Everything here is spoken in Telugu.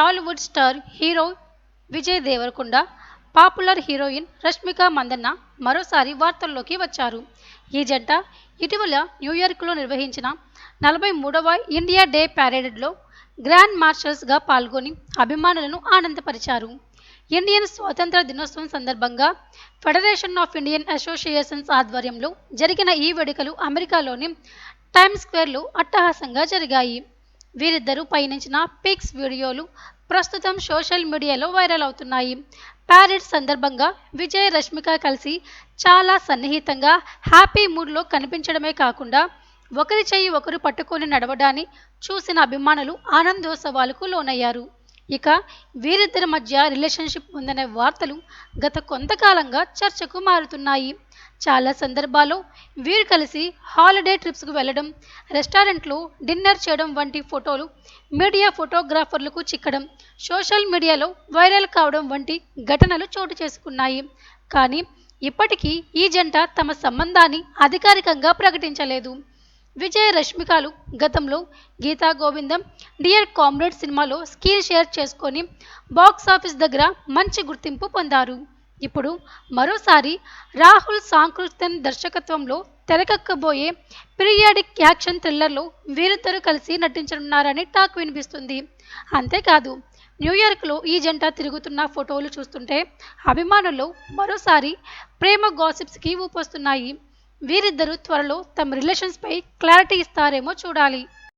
Tollywood star hero Vijay Deverakonda popular heroine Rashmika Mandanna మరోసారి వార్తల్లోకి వచ్చారు. ఈ జంట ఇటీవల న్యూయార్క్లో నిర్వహించిన నలభై మూడవ ఇండియా డే ప్యారేడ్లో గ్రాండ్ మార్షల్స్గా పాల్గొని అభిమానులను ఆనందపరిచారు. ఇండియన్ స్వాతంత్ర దినోత్సవం సందర్భంగా ఫెడరేషన్ ఆఫ్ ఇండియన్ అసోసియేషన్స్ ఆధ్వర్యంలో జరిగిన ఈ వేడుకలు అమెరికాలోని టైమ్స్ స్క్వేర్లో అట్టహాసంగా జరిగాయి. వీరిద్దరూ పయనించిన పిక్స్ వీడియోలు ప్రస్తుతం సోషల్ మీడియాలో వైరల్ అవుతున్నాయి. ప్యారెడ్ సందర్భంగా విజయ్ రష్మిక కలిసి చాలా సన్నిహితంగా హ్యాపీ మూడ్లో కనిపించడమే కాకుండా ఒకరి చేయి ఒకరు పట్టుకొని నడవడాన్ని చూసిన అభిమానులు ఆనందోత్సవాలకు లోనయ్యారు. ఇక వీరిద్దరి మధ్య రిలేషన్షిప్ ఉందనే వార్తలు గత కొంతకాలంగా చర్చకు మారుతున్నాయి. చాలా సందర్భాల్లో వీరు కలిసి హాలిడే ట్రిప్స్కు వెళ్ళడం రెస్టారెంట్లో డిన్నర్ చేయడం వంటి ఫోటోలు మీడియా ఫోటోగ్రాఫర్లకు చిక్కడం సోషల్ మీడియాలో వైరల్ కావడం వంటి ఘటనలు చోటు చేసుకున్నాయి. కానీ ఇప్పటికీ ఈ జంట తమ సంబంధాన్ని అధికారికంగా ప్రకటించలేదు. విజయ రష్మికలు గతంలో గీతా గోవిందం డియర్ కామ్రేడ్ సినిమాలో స్క్రీన్ షేర్ చేసుకొని బాక్స్ ఆఫీస్ దగ్గర మంచి గుర్తింపు పొందారు. ఇప్పుడు మరోసారి రాహుల్ సాంకృతన్ దర్శకత్వంలో తెరకెక్కబోయే పీరియాడిక్ యాక్షన్ థ్రిల్లర్లో వీరిద్దరూ కలిసి నటించనున్నారని టాక్ వినిపిస్తుంది. అంతేకాదు న్యూయార్క్లో ఈ జంట తిరుగుతున్న ఫోటోలు చూస్తుంటే అభిమానులు మరోసారి ప్రేమ గాసిప్స్కి ఊపొస్తున్నాయి. వీరిద్దరూ త్వరలో తమ రిలేషన్స్పై క్లారిటీ ఇస్తారేమో చూడాలి.